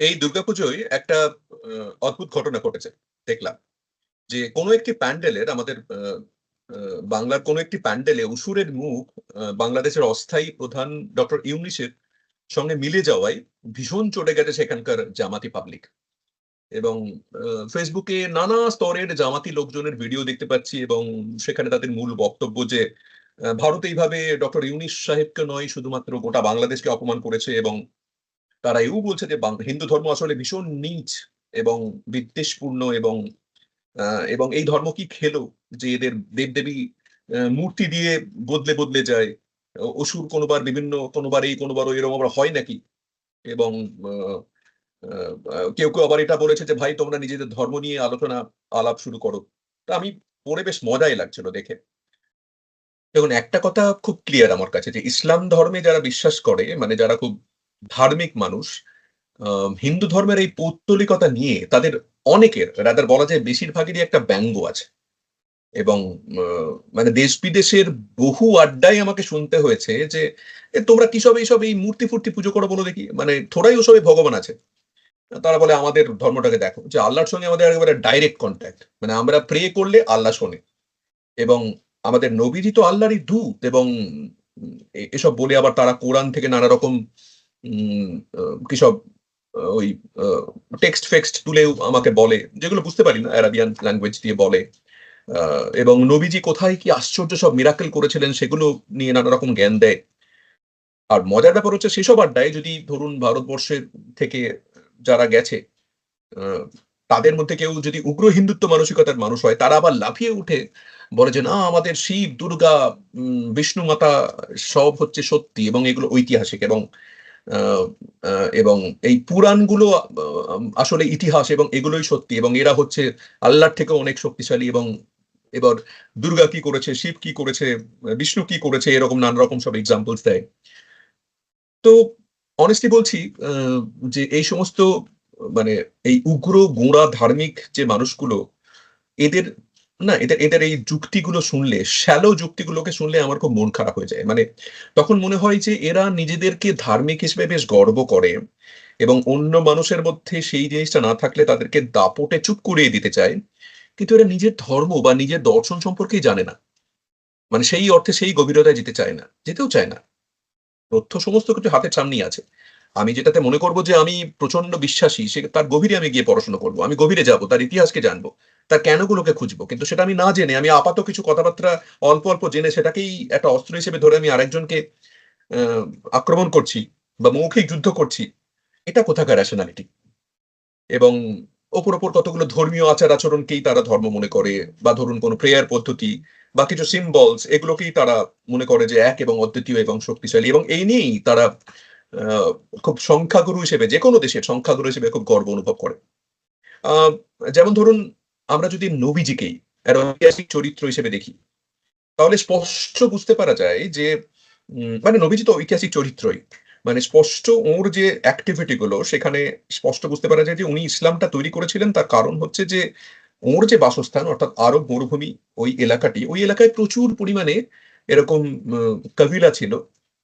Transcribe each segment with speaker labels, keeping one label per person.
Speaker 1: এই দুর্গাপুজোয় একটা অদ্ভুত ঘটনা ঘটেছে, দেখলাম। যে কোনো একটি প্যান্ডেলের আমাদের বাংলার কোনো একটি প্যান্ডেলে অসুরের মুখ বাংলাদেশের অস্থায়ী প্রধান ডক্টর ইউনিসের সঙ্গে মিলে যাওয়ায় ভীষণ চটে গেছে সেখানকার জামাতি পাবলিক এবং ফেসবুকে নানা স্তরের জামাতি লোকজনের ভিডিও দেখতে পাচ্ছি এবং সেখানে তাদের মূল বক্তব্য যে ভারত এইভাবে ডক্টর ইউনিস সাহেবকে নয়, শুধুমাত্র গোটা বাংলাদেশকে অপমান করেছে এবং তারা এও বলছে যে হিন্দু ধর্ম আসলে ভীষণ নীচ এবং বিদ্বেষপূর্ণ এবং এবং এই ধর্ম কি খেলো যে এদের দেবদেবী মূর্তি দিয়ে বদলে বদলে যায়? অসুর কোনোবার বিভিন্ন কোনোবার এই কোনোবার এরকম আবার হয় নাকি? এবং কেউ কেউ আবার এটা বলেছে যে, ভাই, তোমরা নিজেদের ধর্ম নিয়ে আলোচনা, আলাপ শুরু করো। তা আমি পড়ে বেশ মজাই লাগছিল দেখে। দেখুন, একটা কথা খুব ক্লিয়ার আমার কাছে যে, ইসলাম ধর্মে যারা বিশ্বাস করে মানে যারা খুব ধার্মিক মানুষ হিন্দু ধর্মের এই পৌত্তলিকতা নিয়ে তাদের অনেকের রাদার বলা যায় বেশিরভাগেরই একটা ব্যঙ্গ আছে। এবং মানে দেশ বিদেশের বহু আড্ডায় আমাকে শুনতে হয়েছে যে তোমরা কি সব এইসব এই মূর্তি ফুর্তি পুজো করো বলো দেখি? মানে থোড়াই ওসবে ভগবান আছে। তারা বলে, আমাদের ধর্মটাকে দেখো। যে আল্লাহর সঙ্গে আমাদের একেবারে ডাইরেক্ট কন্ট্যাক্ট মানে আমরা প্রে করলে আল্লাহ শোনে। এবং আমাদের নবীজি তো আল্লাহরই দূত এবং এসব বলে আবার তারা কোরআন থেকে নানা রকম কিসব ওই টেক্সট ফেক্সট তুলেও আমাকে বলে, যেগুলো বুঝতে পারি না অ্যারাবিয়ান ল্যাঙ্গুয়েজ দিয়ে বলে। এবং নবীজি কোথায় কি আশ্চর্য সব মিরাকেল করেছিলেন সেগুলো নিয়ে নানা রকম জ্ঞান দেয়। আর মজার ব্যাপার হচ্ছে সেসব আড্ডায় যদি ধরুন ভারতবর্ষের থেকে যারা গেছে তাদের মধ্যে কেউ যদি উগ্র হিন্দুত্ব মানসিকতার মানুষ হয়, তারা আবার লাফিয়ে উঠে বলে যে, না, আমাদের শিব, দুর্গা বিষ্ণু মাতা সব হচ্ছে সত্যি এবং এগুলো ঐতিহাসিক এবং এবং এই পুরাণগুলো আসলে ইতিহাস এবং এগুলোই সত্যি এবং এরা হচ্ছে আল্লাহর থেকে অনেক শক্তিশালী এবং এবার দুর্গা কি করেছে, শিব কি করেছে, বিষ্ণু কি করেছে, এরকম নানা রকম সব এক্সাম্পলস দেয়। তো অনেস্টলি বলছি যে এই সমস্ত মানে এই উগ্র গোঁড়া ধার্মিক যে মানুষগুলো, এদের না, এদের এদের এই যুক্তিগুলো শুনলে শ্যালো যুক্তিগুলোকে শুনলে আমার খুব মন খারাপ হয়ে যায়। মানে তখন মনে হয় যে এরা নিজেদেরকে ধার্মিক হিসেবে বেশ গর্ব করে এবং অন্য মানুষের মধ্যে সেই জিনিসটা না থাকলে তাদেরকে দাপটে চুপ করিয়ে দিতে চায়। কিন্তু এরা নিজের ধর্ম বা নিজের দর্শন সম্পর্কেই জানে না। মানে সেই অর্থে সেই গভীরতায় যেতে চায় না, যেতেও চায় না। তথ্য সমস্ত কিছু হাতের সামনেই আছে। আমি যেটাতে মনে করব যে আমি প্রচণ্ড বিশ্বাসী, সে তার গভীরে আমি গিয়ে পড়াশোনা করব, আমি গভীরে যাব, তার ইতিহাসকে জানব। তার কেনগুলোকে খুঁজবো? কিন্তু সেটা আমি না জেনে, আমি আপাত কিছু কথাবার্তা অল্প অল্প জেনে সেটাকেই একটা অস্ত্র হিসেবে ধরে আমি আরেকজনকে আক্রমণ করছি বা মৌখিক যুদ্ধ করছি, এটা কোথাকার র্যাশনালিটি এবং ওপর ওপর কতগুলো ধর্মীয় আচার আচরণকেই তারা ধর্ম মনে করে, বা ধরুন কোনো প্রেয়ার পদ্ধতি, বা কিছু সিম্বলস এগুলোকেই তারা মনে করে যে এক এবং অদ্বিতীয় এবং শক্তিশালী এবং এই নিয়েই তারা খুব সংখ্যাগুরু হিসেবে যে কোনো দেশের সংখ্যাগুরু হিসেবে খুব গর্ব অনুভব করে। যেমন ধরুন আমরা যদি নবীজিকেই একটা ঐতিহাসিক চরিত্র হিসেবে দেখি, তাহলে স্পষ্ট বুঝতে পারা যায় যে মানে নবীজি তো ঐতিহাসিক চরিত্রই। মানে স্পষ্ট ওর যে অ্যাক্টিভিটি গুলো সেখানে স্পষ্ট বুঝতে পারা যায় যে উনি ইসলামটা তৈরি করেছিলেন। তার কারণ হচ্ছে যে, ওর যে বাসস্থান, অর্থাৎ আরব মরুভূমি, ওই এলাকাটি, ওই এলাকায় প্রচুর পরিমাণে এরকম কবিলা ছিল,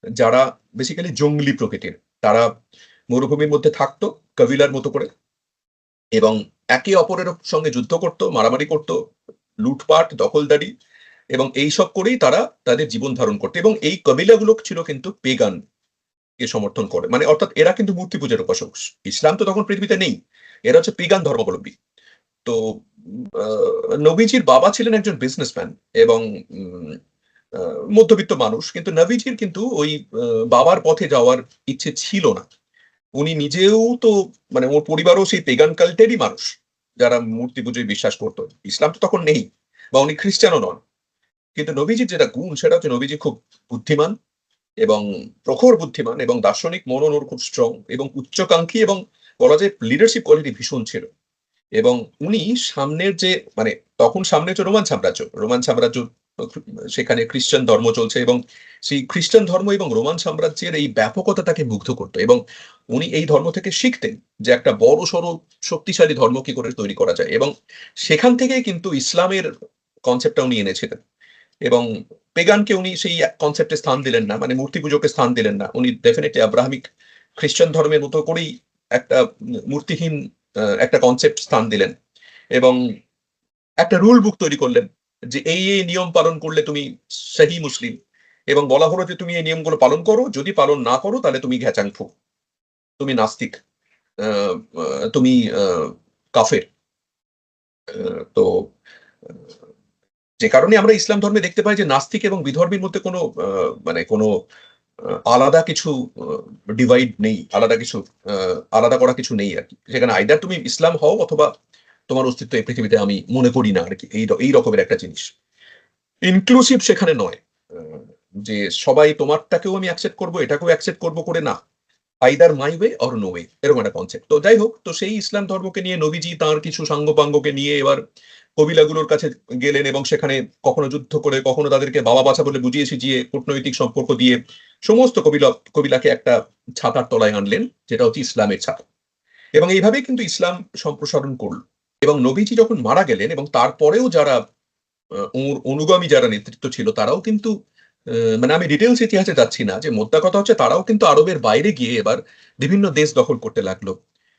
Speaker 1: যারা বেসিক্যালি জঙ্গলি প্রকৃতির। তারা মরুভূমির মধ্যে থাকতো কবিলার মতো করে এবং একে অপরের সঙ্গে যুদ্ধ করত, মারামারি করত, লুটপাট, দখলদারি এবং এই সব করেই তারা তাদের জীবন ধারণ করতো এবং এই কবিলাগুলো ছিল কিন্তু পেগান কে সমর্থন করে। মানে অর্থাৎ এরা কিন্তু মূর্তি পূজার উপাসক। ইসলাম তো তখন পৃথিবীতে নেই। এরা হচ্ছে পেগান ধর্মাবলম্বী। তো নবীজির বাবা ছিলেন একজন বিজনেসম্যান এবং মধ্যবিত্ত মানুষ। কিন্তু নবীজির কিন্তু ওই বাবার পথে যাওয়ার ইচ্ছে ছিল না। উনি নিজেও তো মানে ওর পরিবারও সেই পেগান কাল্টেরই মানুষ। যারা মূর্তি পুজোয় বিশ্বাস করতো। ইসলাম তো তখন নেই, বা উনি খ্রিস্টানও নন। কিন্তু নবীজির যেটা গুণ, সেটা হচ্ছে নবীজি খুব বুদ্ধিমান এবং প্রখর বুদ্ধিমান এবং দার্শনিক মনন ওর খুব স্ট্রং এবং উচ্চকাঙ্ক্ষী এবং বলা যায় লিডারশিপ কোয়ালিটি ভীষণ ছিল। এবং উনি সামনের যে মানে তখন সামনে হচ্ছে রোমান সাম্রাজ্য। রোমান সাম্রাজ্য সেখানে খ্রিস্টান ধর্ম চলছে এবং সেই খ্রিস্টান ধর্ম এবং রোমান সাম্রাজ্যের এই ব্যাপকতা তাকে মুগ্ধ করতো এবং উনি এই ধর্ম থেকে শিখতেন যে একটা বড় সড়ো শক্তিশালী ধর্ম কি করে তৈরি করা যায় এবং সেখান থেকেই কিন্তু ইসলামের কনসেপ্টটা উনি এনেছিলেন। এবং পেগানকে উনি সেই কনসেপ্টে স্থান দিলেন না মানে মূর্তি পুজোকে স্থান দিলেন না। উনি ডেফিনেটলি আব্রাহামিক খ্রিস্টান ধর্মের মতো করেই একটা মূর্তিহীন একটা কনসেপ্ট স্থান দিলেন এবং একটা রুল বুক তৈরি করলেন। যে এই এই নিয়ম পালন করলে তুমি সহি মুসলিম এবং বলা হলো যে তুমি এই নিয়মগুলো পালন করো, যদি পালন না করো তাহলে তুমি ঘ্যাচাংফু। তুমি নাস্তিক তুমি কাফের। তো যে কারণে আমরা ইসলাম ধর্মে দেখতে পাই যে নাস্তিক এবং বিধর্মীর মধ্যে কোনো মানে কোনো আলাদা কিছু ডিভাইড নেই, আলাদা কিছু আলাদা করা কিছু নেই আর কি। সেখানে আইদার তুমি ইসলাম হও অথবা তোমার অস্তিত্ব এই পৃথিবীতে আমি মনে করি না আর কি এই এই রকমের একটা জিনিস। ইনক্লুসিভ সেখানে নয়। যে সবাই তোমারটাকেও আমি অ্যাকসেপ্ট করব, এটাকেও অ্যাকসেপ্ট করব করে না। Either my way or no way এরকম একটা কনসেপ্ট তো যাই হোক, তো সেই ইসলাম ধর্মকে নিয়ে নবীজি তার কিছু সাঙ্গপাঙ্গকে নিয়ে এবার কবিলাগুলোর কাছে গেলেন এবং সেখানে কখনো যুদ্ধ করে, কখনো তাদেরকে বাবা বাছা বলে বুঝিয়ে সুঝিয়ে কূটনৈতিক সম্পর্ক দিয়ে সমস্ত কবিলা, কবিলাকে একটা ছাতার তলায় আনলেন, যেটা হচ্ছে ইসলামের ছাতা। এবং এইভাবেই কিন্তু ইসলাম সম্প্রসারণ করল। এবং নবীজি যখন মারা গেলেন এবং তারপরেও যারা অনুগামী যারা নেতৃত্ব ছিল, তারাও কিন্তু মানে আমি ডিটেলস ইতিহাসে যাচ্ছি না, যে মোদ্দা কথা হচ্ছে তারাও কিন্তু আরবের বাইরে গিয়ে এবার বিভিন্ন দেশ দখল করতে লাগল।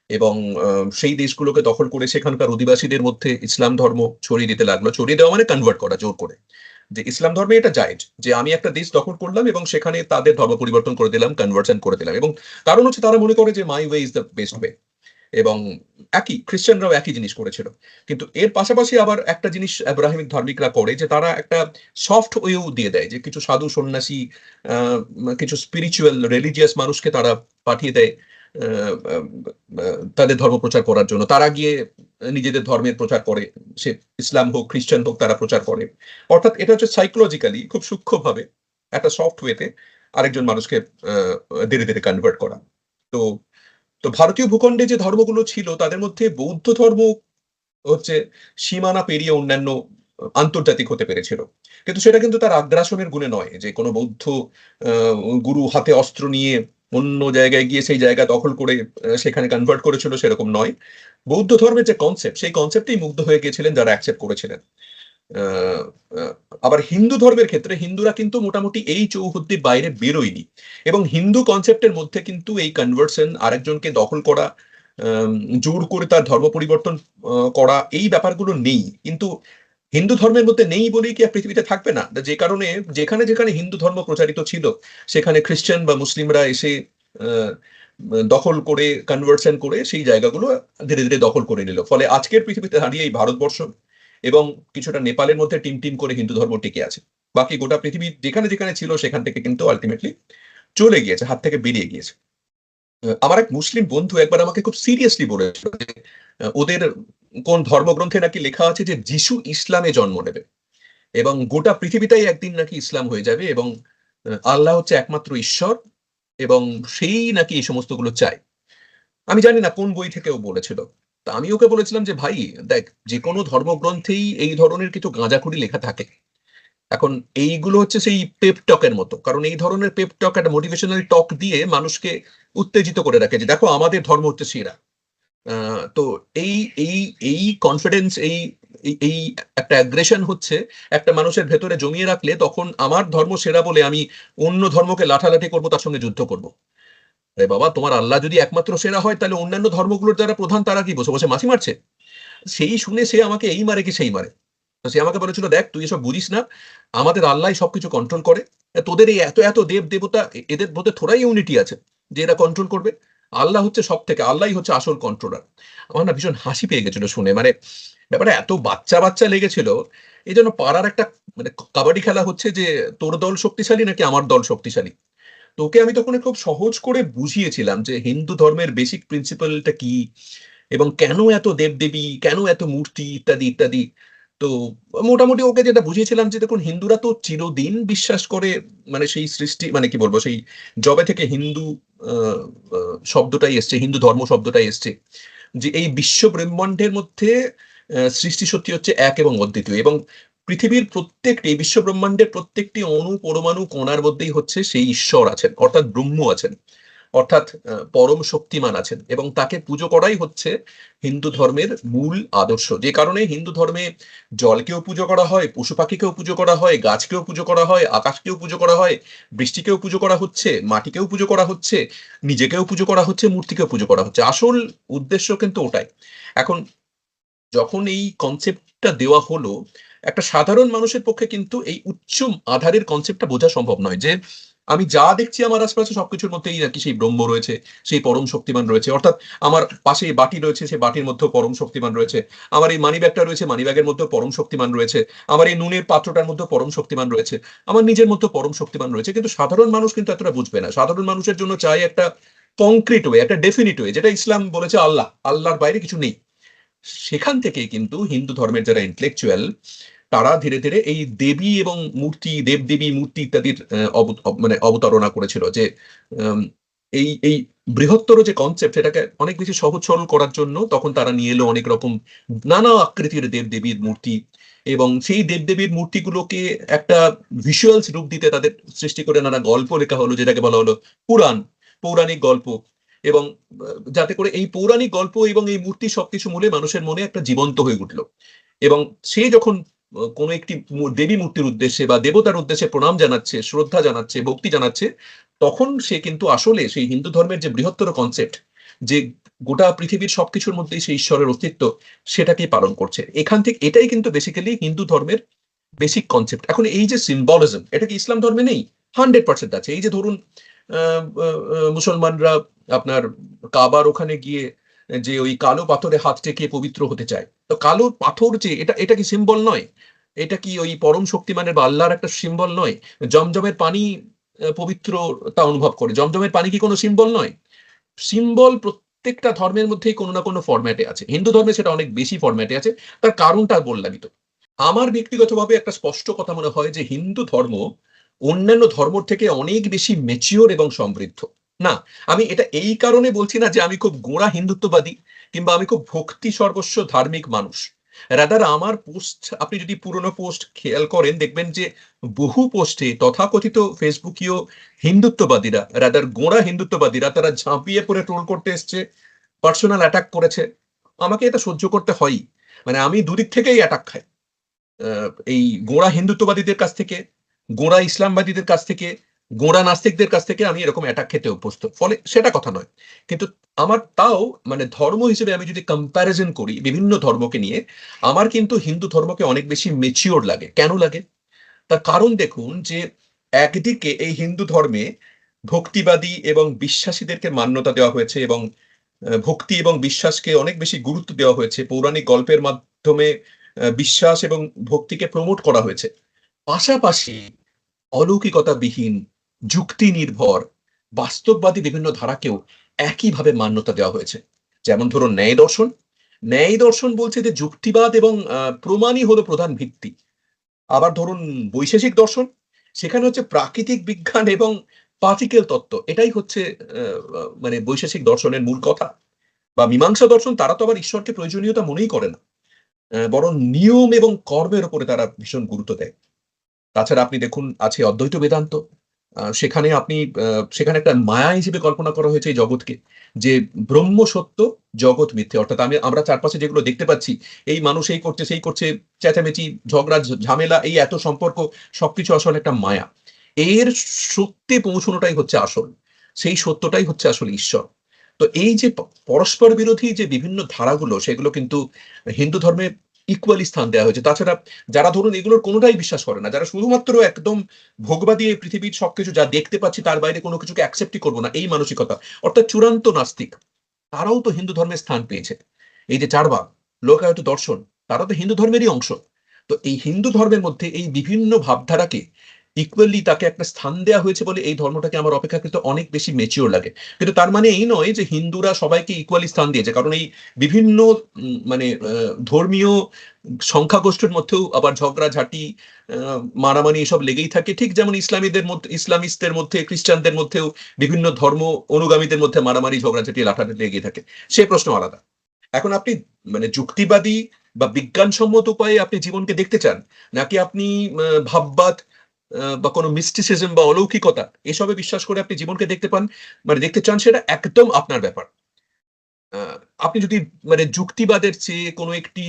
Speaker 1: এবং সেই দেশগুলোকে দখল করে সেখানকার অধিবাসীদের মধ্যে ইসলাম ধর্ম ছড়িয়ে দিতে লাগল। ছড়িয়ে দেওয়া মানে কনভার্ট করা, জোর করে। যে ইসলাম ধর্মে এটা জায়েজ যে আমি একটা দেশ দখল করলাম এবং সেখানে তাদের ধর্ম পরিবর্তন করে দিলাম কনভার্সন করে দিলাম। এবং কারণ হচ্ছে তারা মনে করে যে my way is the best way এবং একই খ্রিস্টানরাও একই জিনিস করেছিল। কিন্তু এর পাশাপাশি আবার একটা জিনিস আব্রাহিমিক ধার্মিকরা করে যে তারা একটা সফট ওয়েও দিয়ে দেয় যে কিছু সাধু, সন্ন্যাসী কিছু স্পিরিচুয়াল রিলিজিয়াস মানুষকে তারা পাঠিয়ে দেয় তাদের ধর্ম প্রচার করার জন্য। তারা গিয়ে নিজেদের ধর্মের প্রচার করে, সে ইসলাম হোক খ্রিস্টান হোক, তারা প্রচার করে। অর্থাৎ এটা হচ্ছে সাইকোলজিক্যালি খুব সূক্ষ্মভাবে একটা সফট ওয়েতে আরেকজন মানুষকে ধীরে ধীরে কনভার্ট করা। তো তো ভারতীয় ভূখণ্ডে যে ধর্মগুলো ছিল, তাদের মধ্যে বৌদ্ধ ধর্ম হচ্ছে সীমানা পেরিয়ে অন্যান্য আন্তর্জাতিক হতে পেরেছিল। কিন্তু সেটা কিন্তু তার আগ্রাসনের গুণে নয় যে কোনো বৌদ্ধ গুরু হাতে অস্ত্র নিয়ে অন্য জায়গায় গিয়ে সেই জায়গা দখল করে সেখানে কনভার্ট করেছিল সেরকম নয়। বৌদ্ধ ধর্মের যে কনসেপ্ট সেই কনসেপ্টেই মুগ্ধ হয়ে গিয়েছিলেন যারা অ্যাকসেপ্ট করেছিলেন। আবার হিন্দু ধর্মের ক্ষেত্রে হিন্দুরা কিন্তু মোটামুটি এই চৌহদ্দির বাইরে বেরোয়নি। এবং হিন্দু কনসেপ্টের মধ্যে কিন্তু এই কনভার্সন আরেকজনকে দখল করা জোর করে তার ধর্ম পরিবর্তন করা এই ব্যাপারগুলো নেই। কিন্তু হিন্দু ধর্মের মধ্যে নেই বলেই কি আর পৃথিবীতে থাকবে না? যে কারণে যেখানে যেখানে হিন্দু ধর্ম প্রচারিত ছিল, সেখানে খ্রিস্টান বা মুসলিমরা এসে দখল করে কনভার্সন করে সেই জায়গাগুলো ধীরে ধীরে দখল করে নিল। ফলে আজকের পৃথিবীতে দাঁড়িয়ে এই ভারতবর্ষ এবং কিছুটা নেপালের মধ্যে টিম টিম করে হিন্দু ধর্ম টিকে আছে। বাকি গোটা পৃথিবী যেখানে যেখানে ছিল সেখান থেকে কিন্তু আলটিমেটলি চলে গিয়েছে, হাত থেকে বেরিয়ে গিয়েছে। আমার এক মুসলিম বন্ধু একবার আমাকে খুব সিরিয়াসলি বলেছিল ওদের কোন ধর্মগ্রন্থে নাকি লেখা আছে যে যিশু ইসলামে জন্ম নেবে। এবং গোটা পৃথিবীটাই একদিন নাকি ইসলাম হয়ে যাবে এবং আল্লাহ হচ্ছে একমাত্র ঈশ্বর এবং সেই নাকি এই সমস্তগুলো চায়। আমি জানি না কোন বই থেকে ও বলেছিল। তা আমি ওকে বলেছিলাম যে, ভাই, দেখ যে কোনো ধর্মগ্রন্থেই এই ধরনের কিছু গাঁজাখুরি লেখা থাকে। এখন এইগুলো হচ্ছে সেই পেপ টকের মতো। কারণ এই ধরনের পেপ টক একটা মোটিভেশনাল টক দিয়ে মানুষকে উত্তেজিত করে রাখে যে, দেখো, আমাদের ধর্ম হচ্ছে সেরা। তো এই এই এই কনফিডেন্স এই- এই একটা অ্যাগ্রেশন হচ্ছে একটা মানুষের ভেতরে জমিয়ে রাখলে তখন আমার ধর্ম সেরা বলে আমি অন্য ধর্মকে লাঠালাঠি করব, তার সঙ্গে যুদ্ধ করব। বাবা, তোমার আল্লাহ যদি একমাত্র সেরা হয়, তাহলে অন্যান্য ধর্মগুলোর যারা প্রধান তারা কি? বসে বসে মাছি মারছে? সেই শুনে সে আমাকে এই মারে কি সেই মারে? তো সে আমাকে বলেছিল, দেখ, তুই এসব বুঝিস না। আমাদের আল্লাহ সবকিছু কন্ট্রোল করে। তোদের এই এত এত দেব, দেবতা এদের মধ্যে থোড়াই ইউনিটি আছে যে এরা কন্ট্রোল করবে। আল্লাহ হচ্ছে সব থেকে আল্লাহই হচ্ছে আসল কন্ট্রোলার আমার না ভীষণ হাসি পেয়ে গেছিল শুনে। মানে ব্যাপারটা এত বাচ্চা বাচ্চা লেগেছিল এই জন্য পাড়ার একটা মানে কাবাডি খেলা হচ্ছে যে তোর দল শক্তিশালী নাকি আমার দল শক্তিশালী? তোকে আমি তখন খুব সহজ করে বুঝিয়েছিলাম যে হিন্দু ধর্মের বেসিক প্রিন্সিপালটা কি এবং কেন এত দেবদেবী, কেন এত মূর্তি ইত্যাদি ইত্যাদি। তো মোটামুটি ওকে যেটা বুঝিয়েছিলাম যে দেখুন, হিন্দুরা তো চিরদিন বিশ্বাস করে মানে সেই সৃষ্টি মানে কি বলব, সেই জবে থেকে হিন্দু শব্দটাই এসছে, হিন্দু ধর্ম শব্দটাই এসছে যে এই বিশ্ব ব্রহ্মাণ্ডের মধ্যে সৃষ্টি সত্যি হচ্ছে এক এবং অদ্বিতীয় এবং পৃথিবীর প্রত্যেকটি এই বিশ্ব ব্রহ্মাণ্ডের প্রত্যেকটি অণু পরমাণু কণার মধ্যেই হচ্ছে সেই ঈশ্বর আছেন, অর্থাৎ ব্রহ্ম আছেন, অর্থাৎ পরম শক্তিমান আছেন এবং তাকে পুজো করাই হচ্ছে হিন্দু ধর্মের মূল আদর্শ। যে কারণে হিন্দু ধর্মে জলকেও পুজো করা হয়, পশু পাখিকেও পুজো করা হয়, গাছকেও পুজো করা হয়, আকাশকেও পুজো করা হয়, বৃষ্টিকেও পুজো করা হচ্ছে, মাটিকেও পুজো করা হচ্ছে, নিজেকেও পুজো করা হচ্ছে, মূর্তিকেও পুজো করা হচ্ছে। আসল উদ্দেশ্য কিন্তু ওটাই। এখন যখন এই কনসেপ্টটা দেওয়া হলো একটা সাধারণ মানুষের পক্ষে কিন্তু এই উচ্চ আধারের কনসেপ্টটা বোঝা সম্ভব নয় যে আমি যা দেখছি আমার আশপাশে সবকিছুর মধ্যেই নাকি সেই ব্রহ্ম রয়েছে, সেই পরম শক্তিমান রয়েছে। অর্থাৎ আমার পাশে বাটি রয়েছে, সেই বাটির মধ্যেও পরম শক্তিমান রয়েছে। আমার এই মানি ব্যাগটা রয়েছে মানি ব্যাগের মধ্যেও পরম শক্তিমান রয়েছে। আমার এই নুনের পাত্রটার মধ্যে পরম শক্তিমান রয়েছে। আমার নিজের মধ্যে পরম শক্তিমান রয়েছে। কিন্তু সাধারণ মানুষ কিন্তু এতটা বুঝবে না। সাধারণ মানুষের জন্য চাই একটা কংক্রিট ওয়ে একটা ডেফিনিট ওয়ে যেটা ইসলাম বলেছে আল্লাহ। আল্লাহর বাইরে কিছু নেই। সেখান থেকে কিন্তু হিন্দু ধর্মের যারা ইন্টেলেকচুয়াল তারা ধীরে ধীরে এই দেবী এবং মূর্তি, দেবদেবী, মূর্তি ইত্যাদির মানে অবতারণা করেছিল যে এই এই বৃহত্তর যে কনসেপ্ট সেটাকে অনেক বেশি সহজ সরল করার জন্য তখন তারা নিয়ে এলো অনেক রকম নানা আকৃতির দেবদেবীর মূর্তি এবং সেই দেবদেবীর মূর্তিগুলোকে একটা ভিজুয়ালস রূপ দিতে তাদের সৃষ্টি করে নানা গল্প লেখা হলো যেটাকে বলা হলো পুরাণ, পৌরাণিক গল্প এবং যাতে করে এই পৌরাণিক গল্প এবং এই মূর্তি সবকিছু মূলে মানুষের মনে একটা জীবন্ত হয়ে উঠল এবং সে যখন কোনো একটি দেবী মূর্তির উদ্দেশ্যে বা দেবতার উদ্দেশ্যে প্রণাম জানাচ্ছে, শ্রদ্ধা জানাচ্ছে, ভক্তি জানাচ্ছে, তখন সে কিন্তু আসলে সেই হিন্দু ধর্মের যে বৃহত্তর কনসেপ্ট যে গোটা পৃথিবীর সবকিছুর মধ্যেই সেই ঈশ্বরের অস্তিত্ব, সেটাকেই পালন করছে। এখান থেকে এটাই কিন্তু বেসিক্যালি হিন্দু ধর্মের বেসিক কনসেপ্ট এখন এই যে সিম্বলিজম এটা কি ইসলাম ধর্মে নেই? হান্ড্রেড পার্সেন্ট আছে। এই যে ধরুন মুসলমানরা আপনার কাবার ওখানে গিয়ে যে ওই কালো পাথরে হাত টেকে পবিত্র হতে চায়। তো কালো পাথর যে, এটা এটা কি সিম্বল নয়? এটা কি ওই পরম শক্তিমানের বা আল্লাহর একটা সিম্বল নয়? জমজমের পানি পবিত্রতা অনুভব করে। জমজমের পানি কি কোনো সিম্বল নয়? সিম্বল প্রত্যেকটা ধর্মের মধ্যেই কোনো না কোনো ফরম্যাটে আছে। হিন্দু ধর্মে সেটা অনেক বেশি ফরম্যাটে আছে। তার কারণটা বললামই তো আমার ব্যক্তিগতভাবে একটা স্পষ্ট কথা মনে হয় যে হিন্দু ধর্ম অন্যান্য ধর্ম থেকে অনেক বেশি মেচিওর এবং সমৃদ্ধ। না, আমি এটা এই কারণে বলছি না যে আমি খুব গোড়া হিন্দুত্ববাদী কিংবা আমি খুব ভক্তি সর্বস্ব ধার্মিক মানুষ। রাদার আমার পোস্ট আপনি যদি পুরনো পোস্ট খেয়াল করেন, দেখবেন যে বহু পোস্টে তথাকথিত ফেসবুকীয় হিন্দুত্ববাদীরা রাদার গোড়া হিন্দুত্ববাদীরা, তারা ঝাঁপিয়ে পড়ে ট্রোল করতে এসছে পার্সোনাল অ্যাটাক করেছে। আমাকে এটা সহ্য করতে হয়ই। মানে আমি দুদিক থেকেই অ্যাটাক খাই। এই গোড়া হিন্দুত্ববাদীদের কাছ থেকে, গোড়া ইসলামবাদীদের কাছ থেকে গোড়া নাস্তিকদের কাছ থেকে আমি এরকম অ্যাটাক খেতে অভ্যস্ত। ফলে সেটা কথা নয়। কিন্তু আমার তাও মানে ধর্ম হিসেবে আমি যদি কম্প্যারিজন করি বিভিন্ন ধর্মকে নিয়ে, আমার কিন্তু হিন্দু ধর্মকে অনেক বেশি মেচিওর লাগে। কেন লাগে? তার কারণ দেখুন যে একদিকে এই হিন্দু ধর্মে ভক্তিবাদী এবং বিশ্বাসীদেরকে মান্যতা দেওয়া হয়েছে এবং ভক্তি এবং বিশ্বাসকে অনেক বেশি গুরুত্ব দেওয়া হয়েছে। পৌরাণিক গল্পের মাধ্যমে বিশ্বাস এবং ভক্তিকে প্রমোট করা হয়েছে। পাশাপাশি অলৌকিকতাবিহীন যুক্তি নির্ভর বাস্তববাদী বিভিন্ন ধারাকেও একইভাবে মান্যতা দেওয়া হয়েছে। যেমন ধরুন ন্যায় দর্শন। ন্যায় দর্শন বলছে যে যুক্তিবাদ এবং প্রমাণই হলো প্রধান ভিত্তি। আবার ধরুন বৈশেষিক দর্শন। সেখানে হচ্ছে প্রাকৃতিক বিজ্ঞান এবং পার্টিকেল তত্ত্ব। এটাই হচ্ছে মানে বৈশেষিক দর্শনের মূল কথা। বা মীমাংসা দর্শন, তারা তো আবার ঈশ্বরকে প্রয়োজনীয়তা মনেই করে না। বরং নিয়ম এবং কর্মের উপরে তারা ভীষণ গুরুত্ব দেয়। তাছাড়া আপনি দেখুন, আছে অদ্বৈত বেদান্ত। সেখানে আপনি সেখানে একটা মায়া হিসেবে কল্পনা করা হয়েছে এই জগৎকে, যে ব্রহ্ম সত্য, জগৎ মিথ্যে। অর্থাৎ আমি, আমরা চারপাশে যেগুলো দেখতে পাচ্ছি, এই মানুষ এই করছে, সেই করছে, চেঁচামেচি, ঝগড়া ঝামেলা, এই এত সম্পর্ক, সবকিছু আসলে একটা মায়া। এর সত্যে পৌঁছানোটাই হচ্ছে আসল। সেই সত্যটাই হচ্ছে আসলে ঈশ্বর। তো এই যে পরস্পর বিরোধী যে বিভিন্ন ধারাগুলো, সেগুলো কিন্তু হিন্দু ধর্মে ইকুয়ালি স্থান দেওয়া হয়েছে। তাছাড়া যারা ধরুন এগুলোর কোনোটাই বিশ্বাস করে না, যারা শুধুমাত্র একদম ভোগবাদী এই পৃথিবীর সবকিছু যা দেখতে পাচ্ছি তার বাইরে কোনো কিছুকে অ্যাকসেপ্টই করব না, এই মানসিকতা। অর্থাৎ চূড়ান্ত নাস্তিক, তারাও তো হিন্দু ধর্মের স্থান পেয়েছে। এই যে চারবাগ লোকায়ত দর্শন, তারা তো হিন্দু ধর্মেরই অংশ। তো এই হিন্দু ধর্মের মধ্যে এই বিভিন্ন ভাবধারাকে ইকুয়ালি তাকে একটা স্থান দেওয়া হয়েছে বলে এই ধর্মটাকে আমার অপেক্ষাকৃত অনেক বেশি মেচিওর লাগে। কিন্তু তার মানে এই নয় যে হিন্দুরা সবাইকে ইকুয়ালি স্থান দিয়েছে, কারণ এই বিভিন্ন মানে ধর্মীয় সংখ্যাগোষ্ঠীর মধ্যেও আবার ঝগড়াঝাটি মারামারি এসব লেগেই থাকে। ঠিক যেমন ইসলামীদের মধ্যে, ইসলামিস্টদের মধ্যে, খ্রিস্টানদের মধ্যেও বিভিন্ন ধর্ম অনুগামীদের মধ্যে মারামারি ঝগড়াঝাটি লাঠাটি লেগে থাকে। সে প্রশ্ন আলাদা। এখন আপনি মানে যুক্তিবাদী বা বিজ্ঞানসম্মত উপায়ে আপনি জীবনকে দেখতে চান, নাকি আপনি ভাববাদ বা কোনো মিস্টিসিজম বা অলৌকিকতা, এসবে বিশ্বাস করে আপনি জীবনকে দেখতে পান মানে দেখতে চান সেটা একদম আপনার ব্যাপার। আপনি যদি মানে যুক্তিবাদের চেয়ে কোনো একটি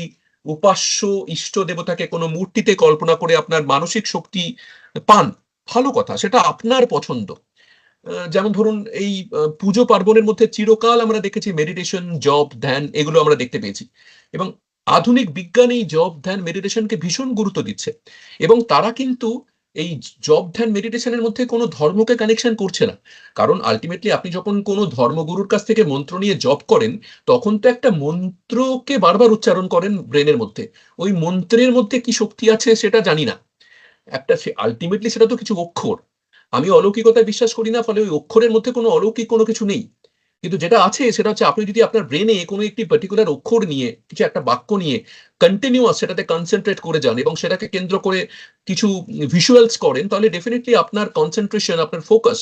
Speaker 1: উপাস্য ইষ্ট দেবতাকে কোনো মূর্তিতে কল্পনা করে আপনার মানসিক শক্তি পান, ভালো কথা, সেটা আপনার পছন্দ। যেমন ধরুন এই পুজো পার্বণের মধ্যে চিরকাল আমরা দেখেছি মেডিটেশন জব ধ্যান, এগুলো আমরা দেখতে পেয়েছি। এবং আধুনিক বিজ্ঞান এই জব ধ্যান মেডিটেশনকে ভীষণ গুরুত্ব দিচ্ছে। এবং তারা কিন্তু এই জব ধ্যান মেডিটেশনের মধ্যে কোনো ধর্মকে কানেকশন করছে না। কারণ আলটিমেটলি আপনি যখন কোনো ধর্মগুরুর কাছ থেকে মন্ত্র নিয়ে জব করেন, তখন তো একটা মন্ত্রকে বারবার উচ্চারণ করেন ব্রেনের মধ্যে। ওই মন্ত্রের মধ্যে কি শক্তি আছে সেটা জানি না। একটা আলটিমেটলি সেটা তো কিছু অক্ষর। আমি অলৌকিকতায় বিশ্বাস করি না, ফলে ওই অক্ষরের মধ্যে কোনো অলৌকিক কোনো কিছু নেই। কিন্তু যেটা আছে, সেটা হচ্ছে আপনি যদি আপনার ব্রেনে কোনো একটি পার্টিকুলার অক্ষর নিয়ে, কিছু একটা বাক্য নিয়ে কন্টিনিউয়াস সেটাতে কনসেন্ট্রেট করে যান এবং সেটাকে কেন্দ্র করে কিছু ভিজুয়ালস করেন, তাহলে ডেফিনেটলি আপনার কনসেন্ট্রেশন আপনার ফোকাস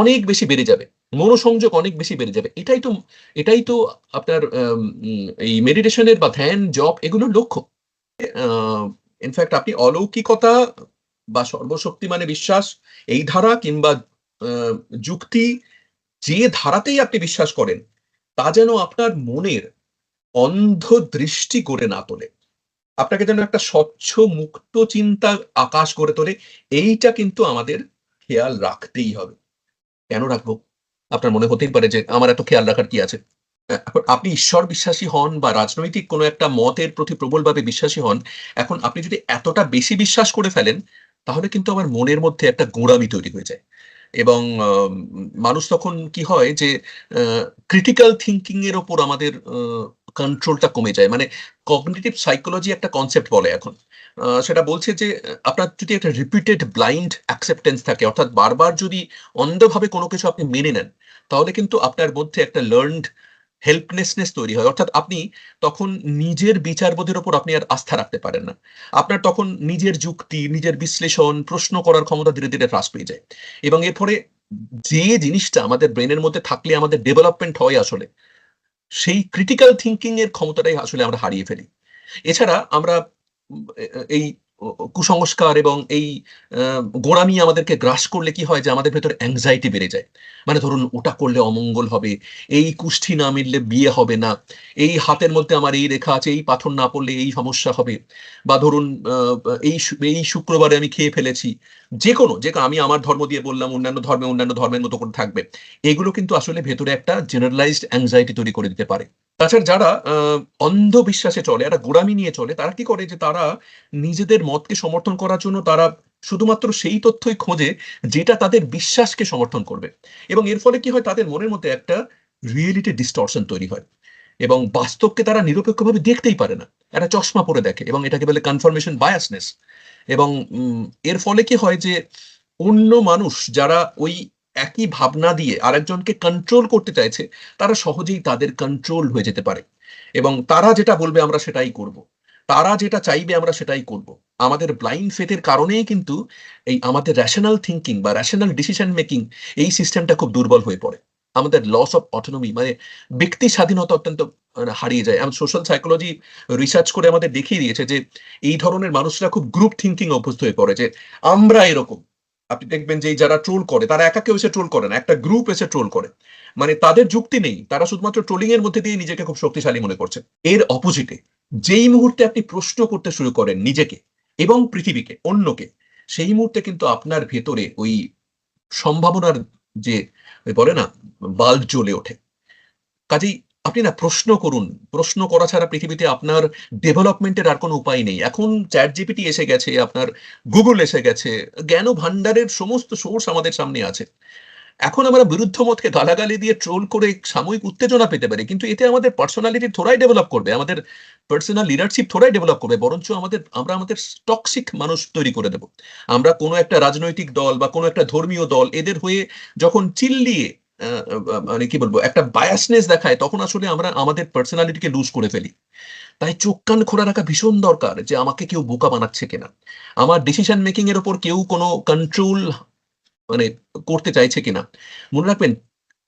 Speaker 1: অনেক বেশি বেড়ে যাবে। মনোসংযোগ অনেক বেশি বেড়ে যাবে। এটাই তো এটাই তো আপনার এই মেডিটেশনের বা ধ্যান জব এগুলোর লক্ষ্য। ইনফ্যাক্ট আপনি অলৌকিকতা বা সর্বশক্তিমানে বিশ্বাস, এই ধারা কিংবা যুক্তি যে ধারাতেই আপনি বিশ্বাস করেন, তা যেন আপনার মনের অন্ধ দৃষ্টি করে না তোলে। আপনাকে যেন একটা স্বচ্ছ মুক্ত চিন্তা আকাশ করে তোলে, এইটা কিন্তু আমাদের খেয়াল রাখতেই হবে। কেন রাখব? আপনার মনে হতেই পারে যে আমার এত খেয়াল রাখার কি আছে? আপনি ঈশ্বর বিশ্বাসী হন বা রাজনৈতিক কোনো একটা মতের প্রতি প্রবলভাবে বিশ্বাসী হন, এখন আপনি যদি এতটা বেশি বিশ্বাস করে ফেলেন, তাহলে কিন্তু আমার মনের মধ্যে একটা গোঁড়ামি তৈরি হয়ে যায়। এবং মানুষ তখন কি হয় যে ক্রিটিক্যাল থিঙ্কিং এর ওপর আমাদের কন্ট্রোলটা কমে যায়। মানে কগনিটিভ সাইকোলজি একটা কনসেপ্ট বলে এখন। সেটা বলছে যে, আপনার যদি একটা রিপিটেড ব্লাইন্ড অ্যাকসেপ্টেন্স থাকে, অর্থাৎ বারবার যদি অন্ধভাবে কোনো কিছু আপনি মেনে নেন, তাহলে কিন্তু আপনার মধ্যে একটা লার্নড হেল্পলেসনেস তৈরি হয়। অর্থাৎ আপনি তখন নিজের বিচারবোধের ওপর আপনি আর আস্থা রাখতে পারেন না। আপনার তখন নিজের যুক্তি, নিজের বিশ্লেষণ, প্রশ্ন করার ক্ষমতা ধীরে ধীরে হ্রাস পেয়ে যায়। এবং এর ফলে যে জিনিসটা আমাদের ব্রেনের মধ্যে থাকলে আমাদের ডেভেলপমেন্ট হয় আসলে, সেই ক্রিটিক্যাল থিঙ্কিং এর ক্ষমতাটাই আসলে আমরা হারিয়ে ফেলি। এছাড়া আমরা, এই কুসংস্কার এবং এই গোঁড়ামি আমাদেরকে গ্রাস করলে কি হয় যে আমাদের ভেতর অ্যাংজাইটি বেড়ে যায়। মানে ধরুন ওটা করলে অমঙ্গল হবে, এই কুষ্ঠি না মিললে বিয়ে হবে না, এই হাতের মধ্যে আমার এই রেখা আছে, এই পাথর না পড়লে এই সমস্যা হবে, বা ধরুন এই এই শুক্রবারে আমি খেয়ে ফেলেছি যে কোনো যে আমি আমার ধর্ম দিয়ে বললাম, অন্যান্য ধর্মে, অন্যান্য ধর্মের মতো করে থাকবে, এগুলো কিন্তু আসলে ভেতরে একটা জেনারেলাইজড অ্যাংজাইটি তৈরি করে দিতে পারে। তাছাড়া যারা অন্ধবিশ্বাসে চলে একটা গোড়ামি নিয়ে চলে, তারা কি করে যে তারা নিজেদের মতকে সমর্থন করার জন্য তারা শুধুমাত্র সেই তথ্যই খোঁজে যেটা তাদের বিশ্বাসকে সমর্থন করবে। এবং এর ফলে কি হয়? তাদের মনের মধ্যে একটা রিয়েলিটি ডিস্টরশন তৈরি হয়। এবং বাস্তবকে তারা নিরপেক্ষভাবে দেখতেই পারে না। একটা চশমা পরে দেখে এবং এটাকে বলে কনফার্মেশন বায়াসনেস এবং এর ফলে কি হয় যে অন্য মানুষ যারা ওই একই ভাবনা দিয়ে আরেকজনকে কন্ট্রোল করতে চাইছে, তারা সহজেই তাদের কন্ট্রোল হয়ে যেতে পারে। এবং তারা যেটা বলবে আমরা সেটাই করব। তারা যেটা চাইবে আমরা সেটাই করব। আমাদের ব্লাইন্ড ফেথের কারণেই কিন্তু এই আমাদের রেশনাল থিঙ্কিং বা র্যাশনাল ডিসিশন মেকিং এই সিস্টেমটা খুব দুর্বল হয়ে পড়ে। আমাদের লস অফ অটোনমি মানে ব্যক্তি স্বাধীনতা অত্যন্ত মানে, হারিয়ে যায়। এবং সোশ্যাল সাইকোলজি রিসার্চ করে আমাদের দেখিয়ে দিয়েছে যে এই ধরনের মানুষরা খুব গ্রুপ থিঙ্কিং অভ্যস্ত হয়ে পড়ে যে আমরা এরকম। আপনি দেখবেন যে যারা ট্রোল করে তারা একা কেউ এসে ট্রোল করে না একটা গ্রুপ এসে ট্রোল করে। মানে তাদের যুক্তি নেই। তারা শুধুমাত্র ট্রোলিং এর মধ্যে দিয়ে নিজেকে খুব শক্তিশালী মনে করছে। এর অপোজিটে যেই মুহূর্তে আপনি প্রশ্ন করতে শুরু করেন নিজেকে এবং পৃথিবীকে, অন্যকে, সেই মুহূর্তে কিন্তু আপনার ভেতরে ওই সম্ভাবনার যে বলে না বাল্ব জ্বলে ওঠে। কাজেই আপনি না প্রশ্ন করুন। প্রশ্ন করা ছাড়া পৃথিবীতে আপনার ডেভেলপমেন্টের আর কোনো উপায় নেই। এখন চ্যাট জিপিটি এসে গেছে, আপনার গুগল এসে গেছে জ্ঞান ভান্ডারের সমস্ত সোর্স আমাদের সামনে আছে। এখন আমরা বিরুদ্ধ মতকে গালাগালি দিয়ে ট্রোল করে সাময়িক উত্তেজনা পেতে পারি, কিন্তু এতে আমাদের পার্সোনালিটি থোড়াই ডেভেলপ করবে, আমাদের পার্সোনাল লিডারশিপ থোড়াই ডেভেলপ করবে, বরঞ্চ আমাদের, আমরা আমাদের টক্সিক মানুষ তৈরি করে দেব। আমরা কোনো একটা রাজনৈতিক দল বা কোনো একটা ধর্মীয় দল, এদের হয়ে যখন চিল্লিয়ে মানে কি বলব, একটা বায়াসনেস দেখায়, তখন আসলে আমরা আমাদের পার্সোনালিটিকে লুজ করে ফেলি। তাই চোখ কান খোলা রাখা ভীষণ দরকার যে আমাকে কেউ বোকা বানাচ্ছে কিনা। আমার ডিসিশন মেকিং এর ওপর কেউ কোনো কন্ট্রোল মানে করতে চাইছে কিনা। মনে রাখবেন,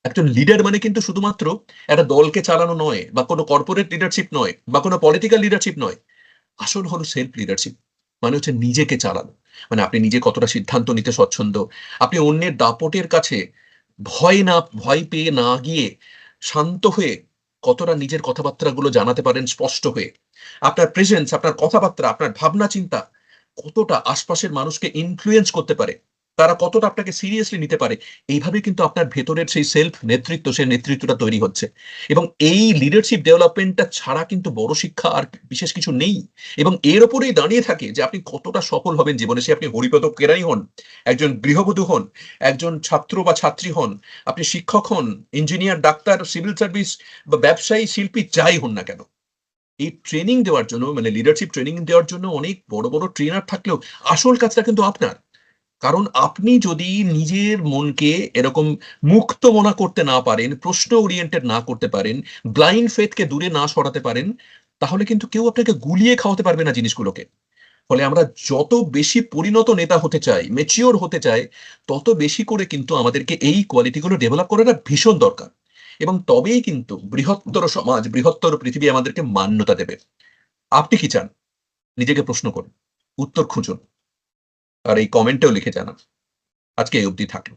Speaker 1: একজন লিডার মানে কিন্তু শুধুমাত্র একটা দলকে চালানো নয়, বা কোনো কর্পোরেট লিডারশিপ নয়, বা কোনো পলিটিক্যাল লিডারশিপ নয়। আসল হলো সেলফ লিডারশিপ মানে হচ্ছে নিজেকে চালানো। মানে আপনি নিজে কতটা সিদ্ধান্ত নিতে স্বচ্ছন্দ, আপনি অন্যের দাপটের কাছে ভয় না, ভয় পেয়ে না গিয়ে শান্ত হয়ে কতটা নিজের কথাবার্তাগুলো জানাতে পারেন স্পষ্ট হয়ে। আপনার প্রেজেন্স আপনার কথাবার্তা, আপনার ভাবনা চিন্তা কতটা আশপাশের মানুষকে ইনফ্লুয়েন্স করতে পারে। তারা কতটা আপনাকে সিরিয়াসলি নিতে পারে এইভাবে কিন্তু আপনার ভেতরের সেই সেলফ নেতৃত্ব, সেই নেতৃত্বটা তৈরি হচ্ছে। এবং এই লিডারশিপ ডেভেলপমেন্টটা ছাড়া কিন্তু বড় শিক্ষা আর বিশেষ কিছু নেই। এবং এর ওপরেই দাঁড়িয়ে থাকে যে আপনি কতটা সফল হবেন জীবনে। সে আপনি হরিপদ কেরাই হন, একজন গৃহবধূ হন, একজন ছাত্র বা ছাত্রী হন, আপনি শিক্ষক হন ইঞ্জিনিয়ার ডাক্তার সিভিল সার্ভিস বা ব্যবসায়ী, শিল্পী, যাই হন না কেন। এই ট্রেনিং দেওয়ার জন্য মানে লিডারশিপ ট্রেনিং দেওয়ার জন্য অনেক বড় বড় ট্রেনার থাকলেও আসল কাজটা কিন্তু আপনার। কারণ আপনি যদি নিজের মনকে এরকম মুক্ত মনা করতে না পারেন, প্রশ্ন ওরিয়েন্টেড না করতে পারেন ব্লাইন্ড ফেথকে দূরে না সরাতে পারেন, তাহলে কিন্তু কেউ আপনাকে গুলিয়ে খাওয়াতে পারবে না জিনিসগুলোকে। ফলে আমরা যত বেশি পরিণত নেতা হতে চাই মেচিওর হতে চাই, তত বেশি করে কিন্তু আমাদেরকে এই কোয়ালিটিগুলো ডেভেলপ করাটা ভীষণ দরকার। এবং তবেই কিন্তু বৃহত্তর সমাজ, বৃহত্তর পৃথিবী আমাদেরকে মান্যতা দেবে। আপনি কি চান? নিজেকে প্রশ্ন করুন, উত্তর খুঁজুন। আর এই কমেন্টেও লিখে জানান। আজকে এই অবধি থাকল।